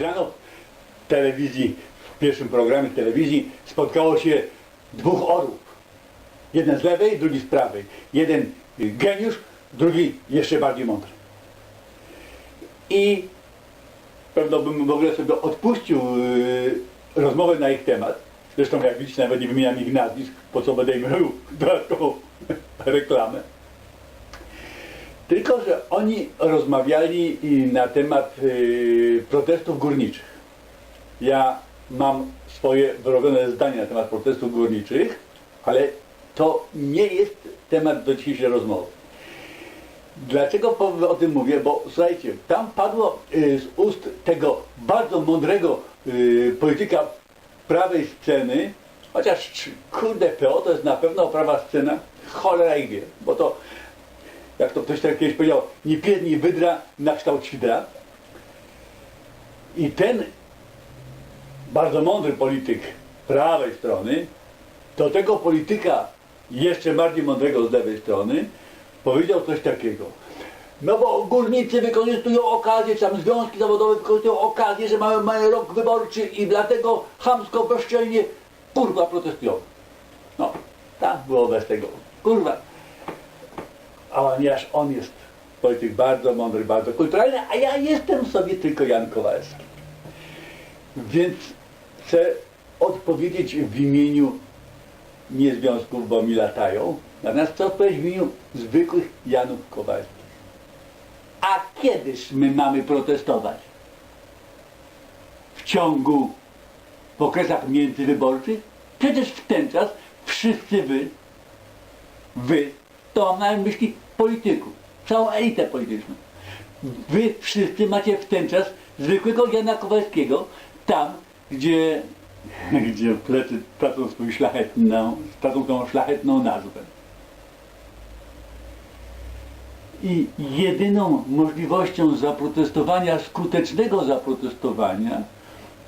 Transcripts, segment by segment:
rano w telewizji, w pierwszym programie telewizji spotkało się dwóch orłów. Jeden z lewej, drugi z prawej. Jeden geniusz, drugi jeszcze bardziej mądry. I pewno bym w ogóle sobie odpuścił yy, rozmowę na ich temat. Zresztą jak widzicie nawet nie wymieniam ich nazwisk, po co będę im robił dodatkową reklamę. Tylko, że oni rozmawiali i na temat yy, protestów górniczych. Ja mam swoje wyrobione zdanie na temat protestów górniczych, ale to nie jest temat do dzisiejszej rozmowy. Dlaczego o tym mówię? Bo słuchajcie, tam padło y, z ust tego bardzo mądrego y, polityka prawej sceny, chociaż kurde PO to jest na pewno prawa scena, cholera ich wie, bo to jak to ktoś tak kiedyś powiedział, nie pies, nie wydra na kształt świdra. I ten bardzo mądry polityk prawej strony, do tego polityka jeszcze bardziej mądrego z lewej strony, powiedział coś takiego. No bo górnicy wykorzystują okazję, czy tam związki zawodowe wykorzystują okazję, że mają, mają rok wyborczy i dlatego chamsko, bezczelnie, kurwa protestują. No, tak było bez tego. Kurwa. A ponieważ on jest polityk bardzo mądry, bardzo kulturalny, a ja jestem sobie tylko Jan Kowalski. Więc chcę odpowiedzieć w imieniu nie związków, bo mi latają, natomiast chcę odpowiedzieć w imieniu zwykłych Janów Kowalskich. A kiedyż my mamy protestować? W ciągu, w okresach międzywyborczych? Przecież w ten czas wszyscy wy, wy, to mam na myśli polityków, całą elitę polityczną. Wy wszyscy macie w ten czas zwykłego Jana Kowalskiego, tam, gdzie, gdzie plecy tracą swój szlachetną, tracą tą szlachetną nazwę. I jedyną możliwością zaprotestowania, skutecznego zaprotestowania,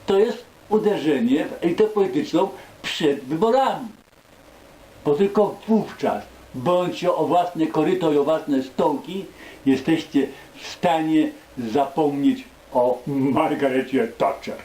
to jest uderzenie w elitę polityczną przed wyborami. Bo tylko wówczas, Bądźcie o własne koryto i o własne stołki, jesteście w stanie zapomnieć o Margarecie Thatcher.